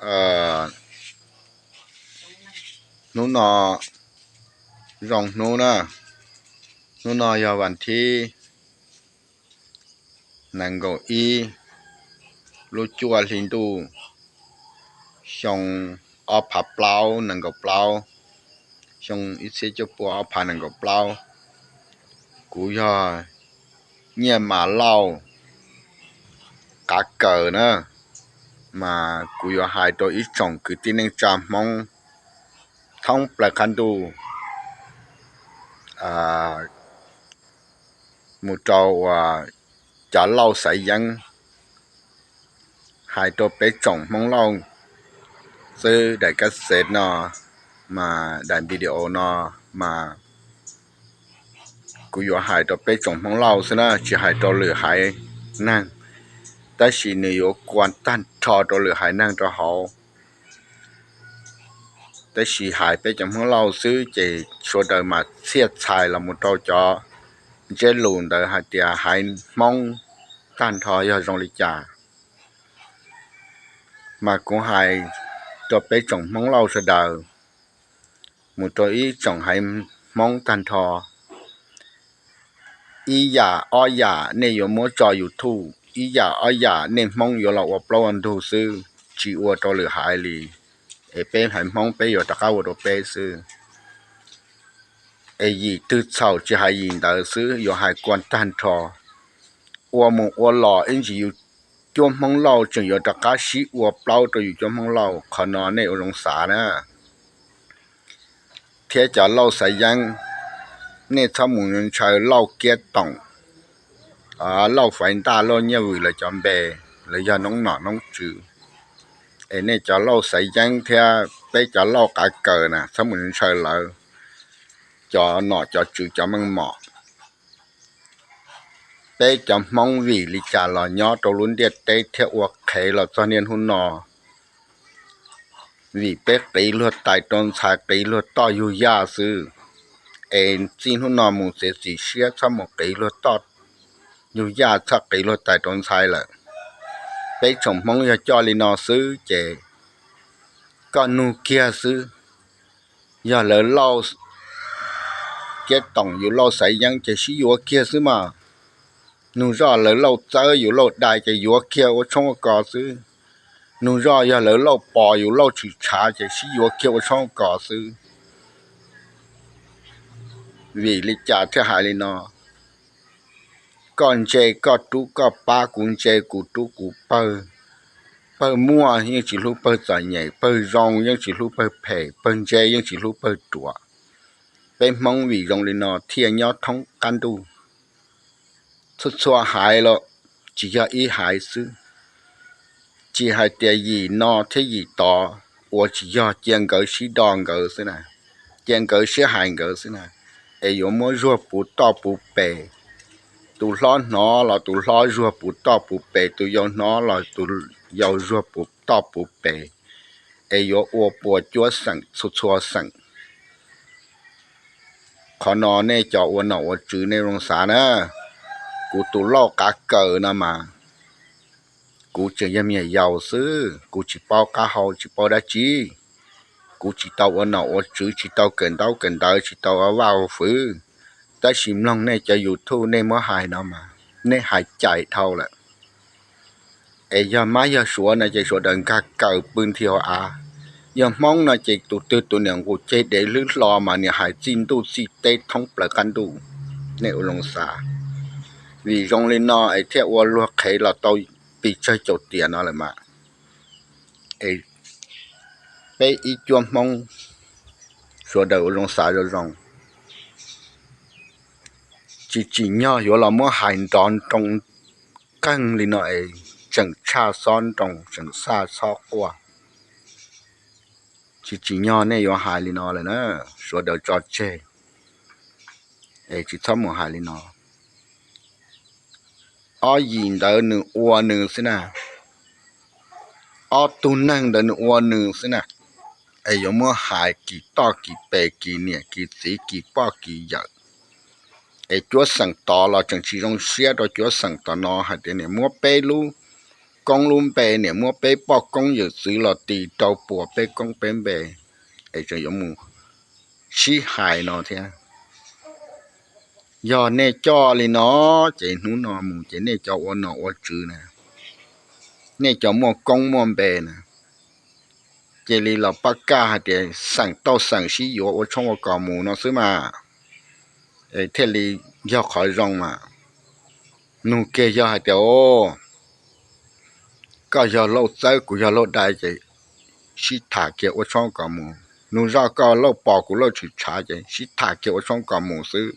ờ nó nọ rong nó nè nó nọ giờ วันที่นังก็อีลูจัวลินดูชงออผับเปล่านังก็เปล่าชงอีเมากูยอหายตัวอีจงคือที่นึงจามองท้องประคันดูอ่ามูเจ้าว่าจะเล่าใส่ยังหายตัวไปจ่องมองเล่าซื้อได้ก็เสร็จเนาะมาได้วิดีโอเนาะมากูอยู่หายตัวไปจ่องมองเล่าซะนะจะหายตัวเหลือหายนั่ แต่สินี่อยู่กวนตันทอตัวเหลือหายนั่งตัวเขาแต่สิหายไปจ่องมองเล่าซื้อเจชัวเดินมาเสียดชายละมุดตัวจอ chế lùn đời อีหยาอาหยาเน่มองอยู่เราว่าปลวันดูซื้อชีอัวตัวหรือหายลีเอเป็นหันมองไปอยู่ตะก้าวตัวเปซื้อเอยีตืดเศร้าจะหายยินเตอซื้ออยู่หายกวนตันทอวัวมึงอัวหล่อเอ็งจิอยู่จมมองเราจึงอยู่ตะก้าชีอัวเปล่าตัวอยู่จมมองเราขอนอนในอุลงศานะเทียจะเล่าสายยังเนี่ยทำหมุนชายเล่าเกียตอง หนอน้องจือไอ้เนี่ยจะเล่าใส่ยังเทียไปจะเล่ากาเกินนะถ้ามุงยังใช้เลย cho nó cho chữ cho măng mỏ bé cho mong vì lý trả là nhỏ trâu luôn điệt tế theo uộc khế là cho nên hôn nó vì bé tí luật tại tôn xài tí luật to yu ya sư em xin hôn nó mù sẽ chỉ xía cho một tí luật to อยู่ยากสักกี่รถแต่ตอนไซเลยเป็กสมพงยาจอลีนอซื้อเจก็นูเกียซื้อยาเหลือเล่าเกียต่องอยู่เล่าใส่ยังจะชี้อยู่เกียซื้อมานูรอเหลือเล่าเจออยู่เล่าได้จะอยู่เกียว่าชงก่อซื้อนูรอยาเหลือเล่าปออยู่เล่าฉีชาจะชี้อยู่เกียว่าชงก่อซื้อวิลิจ่าเทหายลีนอ còn chê có tú có ba cũng chê cụ tú cụ bơ bơ mua nhưng chỉ lúc bơ giải nhảy bơ rong nhưng chỉ lúc bơ phê bơ chê nhưng chỉ lúc bơ chùa bên mong vì rong lên nó thiên nhó thông can tu xuất xóa hại lo chỉ cho ý hại sư chỉ hại tiền gì nó thế gì to 我只要见个是当个是呢，见个是喊个是呢，哎有么若不到不背， ตูล้อน้อเราตูล้อรัวปูต่อปูเปตูยาวน้อเราตูยาวรัวปูต่อปูเปเอโยอัวปัวจัวสังสุชัวสังขอนอเน่จออวนหนอวจือในโรงสานะกูตูล้อกาเกินะมากูจะยังมียาวซื้อกูจิปอกาเฮาจิปอได้จีกูจิตเอาอวนหนอวจือจิตเอาเกินเต้าเกินเต้าจิตเอาว่าวฟื้อ แต่ชิมลองเน่จะอยู่ทู่ในเมื่อหายนามาเน่หายใจเท่าละเอยามาอยาสัวนะจะสัวเดินกาเก่าปืนเทียวอาย่ามองนะจะตุตุตุเนี่ยกูเจเดลือรอมาเนี่ยหายจินตุสีเตท้องเปลือกันดูในอุลงสาวีจงเลนนอไอเทียวัวลวกไขเราโตปีเชยจดเตียนอเลยมาไอไปอีจวมมองสัวเดินอุลงสาเดินรอง chỉ chỉ nhỏ hiểu là mua hành đón trong căn lên nó chẳng cha son, trong chẳng xa xa qua. Chỉ chỉ nhỏ này hiểu hai li nó là nó số đầu cho chê. Ê, chỉ thấm một hai li nó. Ở nhìn đỡ nửa ua nửa xin à ở tu năng đỡ nửa ua nửa xin à ê, hiểu mua hai kỳ to kỳ bè kỳ nè kỳ sĩ kỳ bao kỳ giật ai chúa sẵn tỏ là chẳng chỉ trong xe đó, chúa sẵn tỏ nó hay thế này mua bê lu. Công luôn bè nè mua bè bỏ công dự dữ là tì đầu bùa bè công bè bè ai cho giống mù. Xí hại nó thế à? giờ nè cho li nó chỉ nú nó mù chỉ nè cho ô nó ô chữ nè. Nè cho mua công mua bè nè. Chỉ li là bác ca để sẵn tao sẵn xí yếu ô trong ô cò mù nó xứ mà thế li do khỏi rong mà. Nụ kia do hai tiểu. Ô có do lâu tới, của do lâu đại chị xí thả kia ô trong cả mù. Nụ do có lâu bỏ của lâu chỉ trả chị xí thả kia ô trong cả mù sư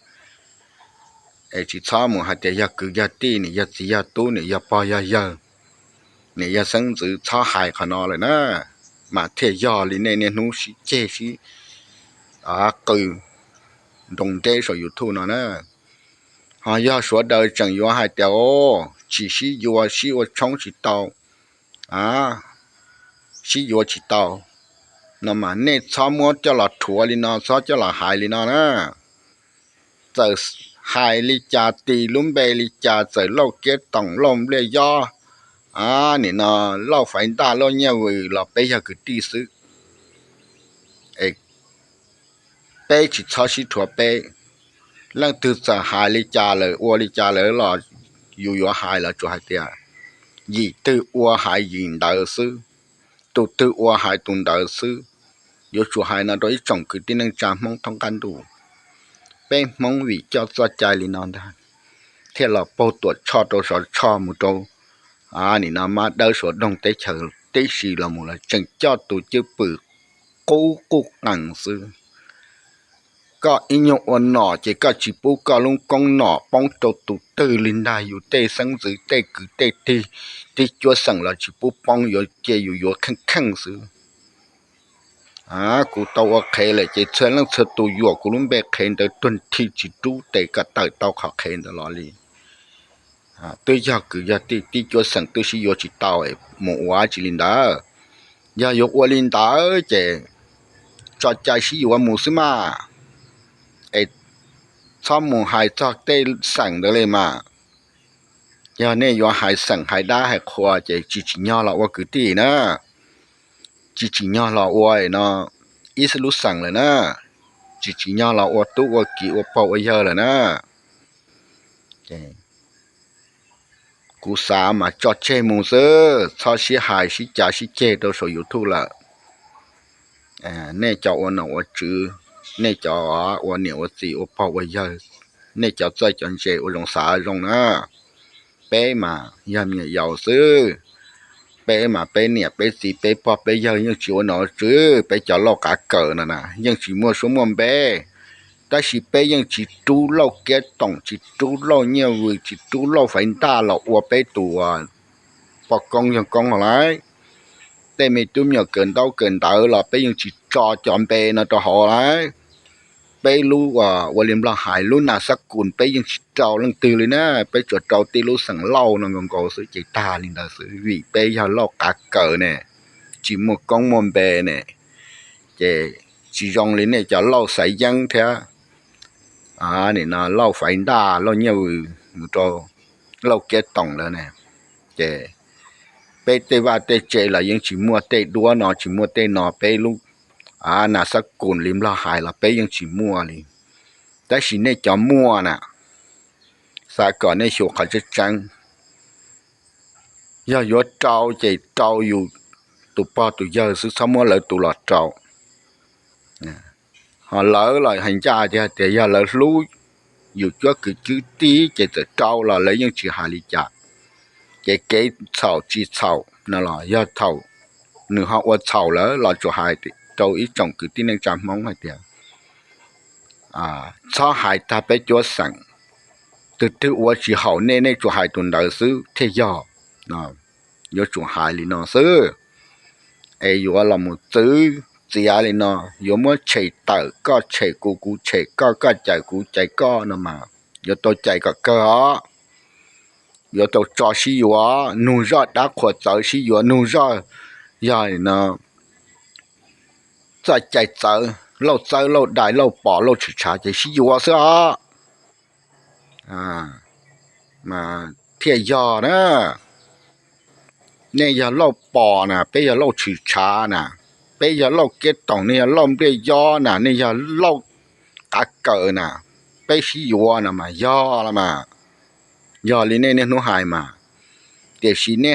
ai chỉ cho mù hai tiểu, do cứ do ti này do gì do tu này do bao do do này do sáng giữ cho hại khả nó rồi nè. Mà thế do lý này nên nụ xí chê xí. À cười cứ đồng đê rồi youtube nó nè họ要说的正月还掉哦，只是月是我冲起刀啊，是月起刀。那么那草么叫了土里呢，草叫了海里呢呢？这海里家地lum贝里家这老给当龙了呀啊，你呢老反大老年为了背下个地势， เป้ฉิชอชิถั่วเป้เองตือจะหายลิจาเลยอัวลิจาเลยหล่ออยู่ยัวหายเลยจัวหายเตียยี่ตืออัวหายยินเดอซื้อตุตืออัวหายตุนเดอซื้อยู่จัวหายนะโดยจ่งคือที่นึงจามองท้องกันดูเป้มองวิจอดจอดใจลินอนได้เท่าหลอโปตรวจชอตัวสอชอมุโตอ่านี่นามาเดอสวดดงเตเฉอเตสีละมูละจึงจอดตัวจื้อปึกกู้กุกหนังซื้อ ก็อิญอวนหนอเจก็ชิปูก็ลงกองหนอป้องตัวตุตืลินได้อยู่เตสังสือเตกือเตตที่จัวสังละชิปูป้องอยู่เจอยู่อยู่ข้งข้งสืออ่ากูตัวเคเลยเจเชิญลังเชตัวอยู่กูลุ้มเบกเคยแต่ต้นที่จิตูเตก็เตเตาขาเคนตลอดเลยอ่าตัวยากือยาตีที่จัวสังตัวชิโยจิตาวไอหมอว่าจิลินดายายกวลินดาเจจอดใจชิอยู่ว่ามูซิมา ซ้อมหมูหายจอกได้สั่งได้เลยมายาเนี่ยย้อนหายสั่งหายได้หายคอใจจีจีย่อเราว่าคือตีนะจีจีย่อเราอวยเนาะอีสรุสั่งเลยนะจีจีย่อเราอวตุว่ากี่ว่าเป่าว่าเยอะเลยนะกูสามาจอดเชมูเซอร์ชอชิหายชิจ่าชิเจตัวโซยูทูละอ่าแน่ยเจ้าอ่อนหนาจือ nè cho ô nhiều ô gì ô bao bây giờ nè cho chơi chân chơi ô rong xả rong nữa bé mà giờ mình giàu sư bé mà bé nè bé gì bé bao bé giờ nhưng chỉ nó chứ bé cho lo cả cờ nè nè nhưng chỉ mua số mua bé ta chỉ bé nhưng chỉ chú lo cái tổng chỉ chú lo nhiều người chỉ chú lo phải ta lo ô bé tù à bao con nhưng con mà lại แต่ไม่ตุ้มอย่าเกินเต้าเกินเตอหรอก ไปยังจิจอจอมเปนะตัวหอไรไปรู้ว่าวันเลียมเราหายรู้นาสักกุลไปยังจิเจ้าลังตือเลยนะไปจดเจ้าตีรู้สั่งเล่านงงกซื้อใจตาลินดาซื้อวิไปยาเล่ากาเกอเนี่ยจิมกงมอนเปเนี่ยเจจิยองเลยเนี่ยจะเล่าใส่ยังเถอะอ่าเนี่ยนะเล่าไฟด้าเล่าเนี่ยมือโตเล่าเก็ตตองแล้วเนี่ยเจ อาน่ะสกุลลิมละหายละเปยังฉิมัวลิแต่ฉินเนี่ยจะมัวน่ะสาก่อนในโชคเขาจะจังย่อยเจ้าใจเจ้าอยู่ตุปอตุเยอะซื้อสมัวเลยตุหลอดเจ้า họ lỡ lại hành cha cho thì giờ lỡ lú dù cho cứ chữ tí chỉ tự trâu là lấy những chữ hà lý cha chỉ kế sầu chỉ sầu nó là do sầu nửa họ qua sầu lỡ là cho hai thì โจอีจงคือที่นั่งจำมองให้เดียวอ่าชอหายตาไปจัวสั่งตึกที่อวชีเขาเน่ใน่จัวหายตุนเดอซื้อเทียอนาะยอจัวหายลีนอซื้อเออยู่ว่าเราหมดซื้อเสียลยเนาะยอมว่าเฉยเตอก็เฉยกูกูเฉยก็ก็ใจกูใจก็เนาะมายอตัวใจก็เกอยอตัวจอชิวะนูรอดดักขวดเจอชิวะนูรอดยายเนาะ za chạy cho lâu cho lâu đại lâu bỏ lâu chỉ trả chỉ shi yo sao à mà thiệt giờ đó 那要老包呢，别要老吃茶呢，别要老给动，那要老别腰呢，那要老打狗呢，别是腰呢嘛，腰了嘛，腰里那那弄害嘛，แต่是那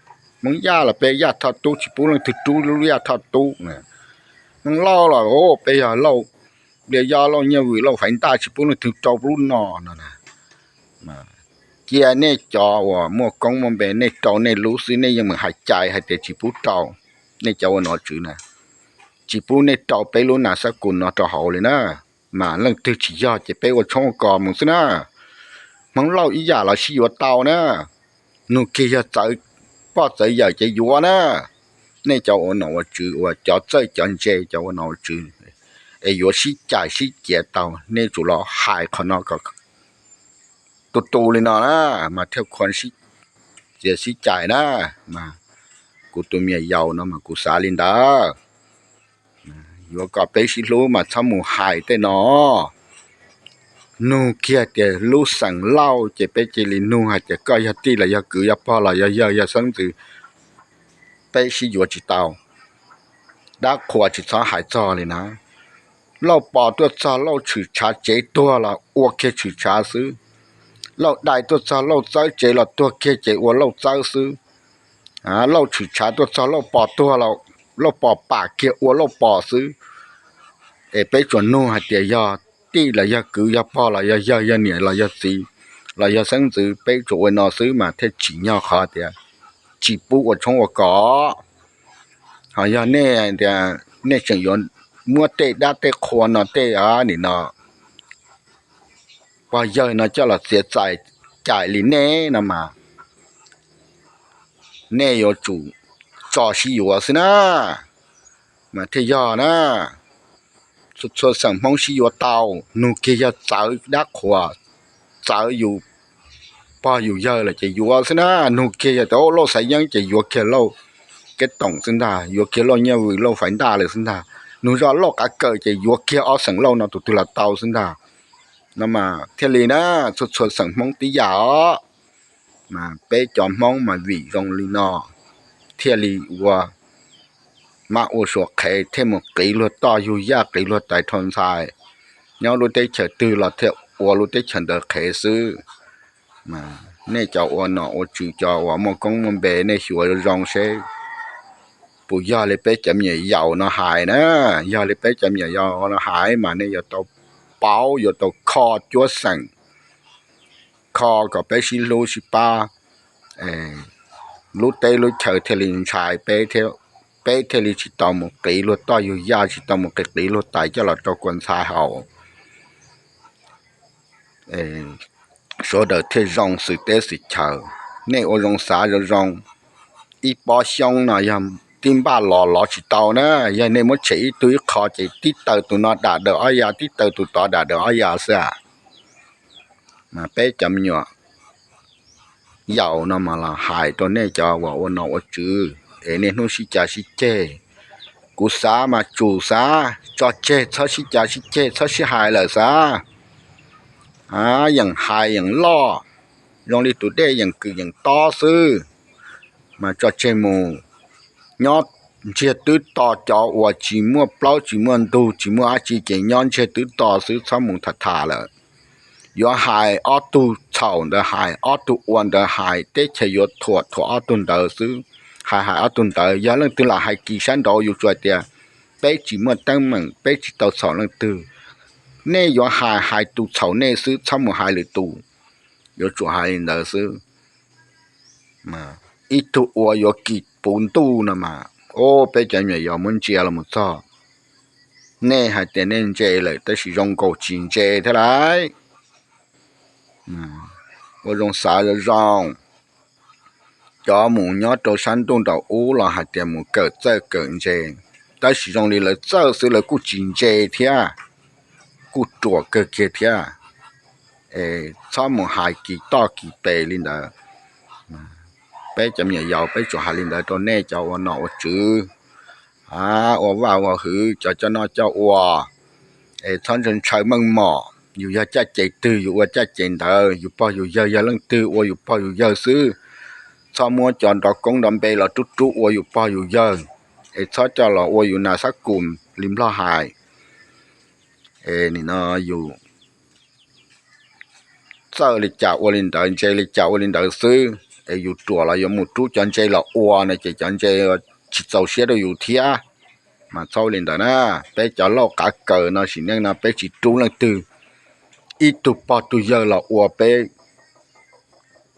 มึงยาละเปย่าทอดตู้ชิปูลังถือตู้ลุย่าทอดตู้เนี่ยมึงเล่าละโอ้เปย่าเล่าเดียยาเล่าเนี่ยวิเล่าฝันตาชิปูลังถึกจอบรุ่นนอนะนะมาเจียเน่จอวะมั่วกงมันเป็นเน่จอเน่รู้สิเน่ยังมึงหายใจหายใจชิปูจอเน่จอวันนอจือนะชิปูเน่จอไปรู้นนาสกุลนอจอเขาเลยนะมาเรื่องตึอชิยอจะไปว่าช่องกอมึงสินะมึงเล่าอีหยาละชีวะเตานะนูเกียจะ ป้าใจใหญ่ใจยัวนะนี่เจ้าอ่นว่จือว่าเจ้าใจจันเจเจ้าอ่อจือไอ้ยัวชิจ่ายซี้เจียเตานี่จุลอหายคนนอกก็ตุตูเลยนะนะมาเที่ยวคนชิเจียชิจ่ายนะมากูตัวเมียยาวนะมากูสาลินดายัวก็ไปชิรู้มาทั้งหมูหายแต่นอ นูเกียเจลูสังเล่าเจเปจลินูฮะเจก็ยาตีละยากือยาพ่อละยายายาสังตือไปชิยัวจิตเตาดาขวจิตซาหายจอเลยนะเราปอตัวซาเราฉือชาเจตัวละอ้วกแค่ฉือชาซื้อเราได้ตัวซาเราเจเจเราตัวแค่เจอวเราเจซื้ออ่าเราฉือชาตัวซาเราปอตัวเราเราปอปากเกี่ยวอ้วเราปอซื้อเอไปจวนนู่นหาเตียยอ ตีเลายกือยาป้อหลายยายาเนี่ยหลายสีหลายสังสือไปจวนนอซื้อมาเทฉีเนาะคาเดียจีปูอดชงอดก่อหายาเนี่เดียเนี่เฉียงยนมัวเตะได้เตะควนอเตะอะนี่เนาะว่าเยอะนะเจ้าละเสียใจใจลินเน่นะมาเน่ยจูจอชิอยู่สินะมาเที่ยอนะ chế tàu nè chủ lo hại con nó có tụ tụ lên nó na mà theo con xí chế xí chạy na mà cụ tụi mẹ giàu nó mà cụ xả lên đó yo có bé xí lú mà chăm mù hại tới nó nu kia thì lú sẵn lau chế bé chế li nu hạt chế coi ya ti là ya cứ ya pa là ya ya ya sống từ bé xí yo chỉ tàu đã qua chỉ cho hại cho lên na lau bỏ tôi cho lau chữ trả chế tua là ô kia chữ trả xứ lau đại tôi cho lau trái chế là tua kia chế ô lau trái xứ à lau chữ trả tôi cho lau bỏ tua là lau bỏ bả kia ô lau bỏ xứ để bé chuẩn nu hạt chế ya ti là ya cứ ya pa là ya ya ya nhẹ là ya gì là ya sáng từ bé chuẩn nó xứ mà thế chỉ nhau khó thì chỉ bù ở trong có họ ya nè thì nè chẳng yon mua tê đa tê khô nó tê à nè nó bây มาอุสวกไข่เทมกีรถต่อยู่ยากกีรถไต่ทนทรายเนาะรู้ได้เฉยตื่นลอดเทอวรู้ได้เฉยเดไข่ซื้อมาเนี่ยเจ้าอวหนออจูจาว่ามองกงมันเบเนี่ยหัวรองเช่ปุยยอเลเป๊ะจเหนี่ยาวนะหายนะยอเลยเป๊ะจเหนี่ยาวนะหายมาเนี่ยยอตัวเป้าอยูตัวคอจัวสั่งคอก็เปชิลูชิปาเออรู้เต้รู้เฉยเทลินชายเป๊ะเท bé thế linh chỉ tao một kỷ luật to dù gia chỉ tao một cái kỷ luật tại cho là cho quân sai hậu. Số đời thế rong, sự tế sự chờ. Nên ô rong xã rồi rong ít bỏ xong nào yam tim ba lò lò chỉ tàu nữa giờ nên mới chỉ tôi khó chỉ tít tờ tụi nó đã được ai à, ya tít tờ tụi tao đã được ai à ya sao mà bé chậm nhỏ giàu nó mà là hại cho nên cho vào ô nó chứ. เอเนนุชิจาชิเจกูสามาจูสาจอเจชอชิจาชิเจชอชิหายเลยสาอ่าอย่างหายอย่างล่อลองลีตุเดอย่างคืออย่างต่อซื้อมาจอเจมูยอดเชื่อตื้อต่อจอวัวจีมัวเปล่าจีมัวดูจีมัวอาจีเก่งย้อนเชือตื้ต่อซื้อสมุนทัดทาเลยยอหายออตุเฉาเดหายออตุอวนเดหายเตชยดถวดถวออตุนเดซื้อ hai hai ở tuần tới giờ lần từ là hai kỳ sản đó dù chuột tiền bé chỉ mua tăng mừng, bé chỉ tàu sọ lần từ nè do hai hai tu chậu nè sư sao một hai lượt tu yo chuột hai đời sư. Mà ít tu ua yo kỳ bốn tu nè mà. Ô, bé chẳng nhảy yo muốn chia là một sao nè hai tiền nên chơi lại tới sử dụng cầu chín chơi thế đấy. Mà, ô dùng xả rồi rong cho mù nhó trâu sáng đông đầu ú là hạt tiền mù cỡ chơi cỡ chê ta sử dụng đi là chơi sự là cú chín chê thia cú chùa cơ kia thia ê cho mù hai kỳ to kỳ bề lên đó bé chấm nhà giàu bé chỗ hai lên đó cho nè cho nó nọ chữ à ở vào vào hử cho cho nó cho ua ê thon chân trời măng mỏ อยู่ยาจ้าใจตื้ออยู่ว่าจ้าเจนเธออยู่ป่ออยู่เยอะยาลังตื้อว่าอยู่ป่ออยู่เยอะซื้อชอมัวจอนดอกกงดำเบลจุจุว่าอยู่ป่ออยู่เยอะไอ้ชอจอหล่อว่าอยู่นาสักกลุ่มริมล่อหายเอ้นี่เนาะอยู่เจ้าลิจ่าว่าลินเดินเจลิจ่าว่าลิ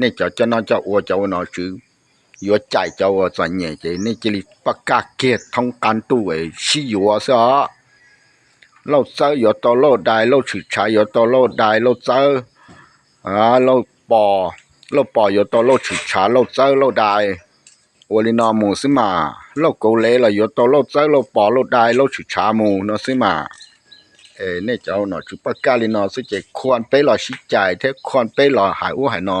นี่เจ้าเจ้านอนเจ้าอัวเจ้านอนชื่อยัวใจเจ้าส่วนใหญ่จะนี่จะรีปากาเกตทองการตัวไอ้ชี้ยัวซะเราเจอยัตัวโลดได้เราฉุดชายยัตัวโลดได้เราเจออ่าเราปอเราปอยัตัวโลดฉุดชาเราเจอเราได้วลินอมูซิมาเลกโกเลลายโตโลกเจ้าโลกปอเลกได้เลกฉุดชามูนอซิมาเอ้เนี่ยเจ้าหนอชุปกาลินอสิเจควรไปหลอชิจ่ายเทควรไปหลอหายอู้หายนอ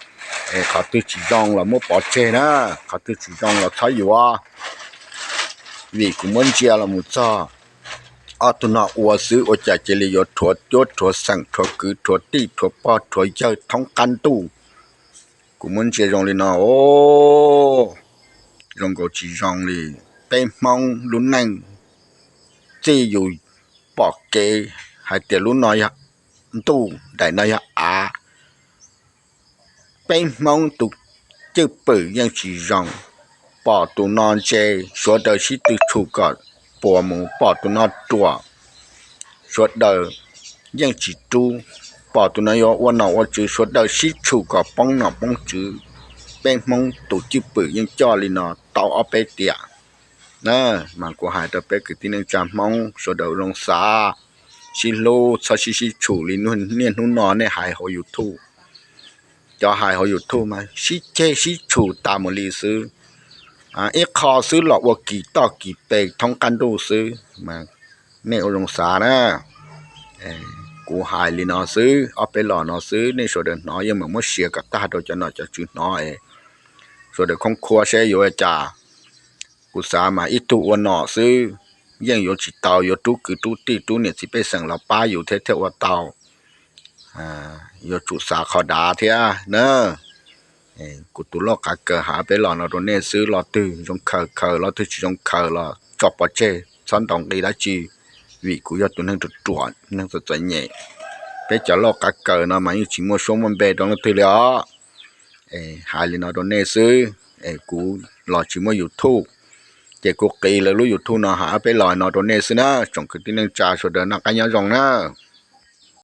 เออขาตื้อจีดองละมั่วปอดเจนะขาตื้อจีดองละใช้อยู่ว่าวีกุมันเจียละมุจ่าอาตุนาอวซื้ออจ่าเจริยถั่วยดถั่วสั่งถั่วกือถั่วตีถั่วปอถั่วเจอะท้องกันตู้กุมันเจียรองเลยนะโอ้รองก็จีรองเลยเต็มมองลุ้นแรงงจีอยู่ปอกเกให้ยเตี๋ยลุนน้อยะตู้ได้น้อยฮะอา bên mong tu chứ bự yang chỉ dòng bỏ tu non chê số đời chỉ từ chủ cọt bỏ mù bỏ tu non chùa số đời yang chỉ tu bỏ tu nó yo quan nào chữ số đời chỉ chủ cọt bông nào bông chữ bên mong tu chứ bự yang cho li nó tao ở bên tiệt nè mà của hai tập bé cái tin chăm mong số đầu long xa xí lô cho xí xí chủ lý luôn niên luôn nó này hai họ youtube cho hai họ youtube mà xí chê xí chủ ta một lý sư à ít khó sư lọ của kỳ to kỳ bề thông căn đồ sư mà nè ở long xa nè của hai lý nó sư ở bên lọ nó sư nên số đầu nó nhưng mà mất xìa cả ta đâu cho nó cho chú nó ấy số đầu không khua sẽ vô trả cú sa mà ít tu ôn nọ sư ยังอยู่จิตเตาอยู่ตู้คือตู้ตีตู้เนี่ยสิ อ่าโยจุสาขอดาเทียเนอะกุตุลกาเกหาไปหลอนเราตัเนี้ซื้อหลอตื้อจงเคอเคอหลอตื้อจงเคอหลอจอบปอเจซ้อนตองดีได้จีวิกุยอดตัวนึงตัวจวนนึงตัวใจใหญ่ไปจะลอกกาเกนะมันอยู่ชิมว่าช่วงมันเบดองตัวเหลียเอหายลีนอตัวเนี้ซื้อเอกูหลอชิมว่าอยู่ทุกเจกุกีเลยรู้อยู่ทุกนอหาไปหลอนอตัวเนี้ซื้อนะจงคือที่นั่งจ่าสุดเดินนักกันยังจงนะ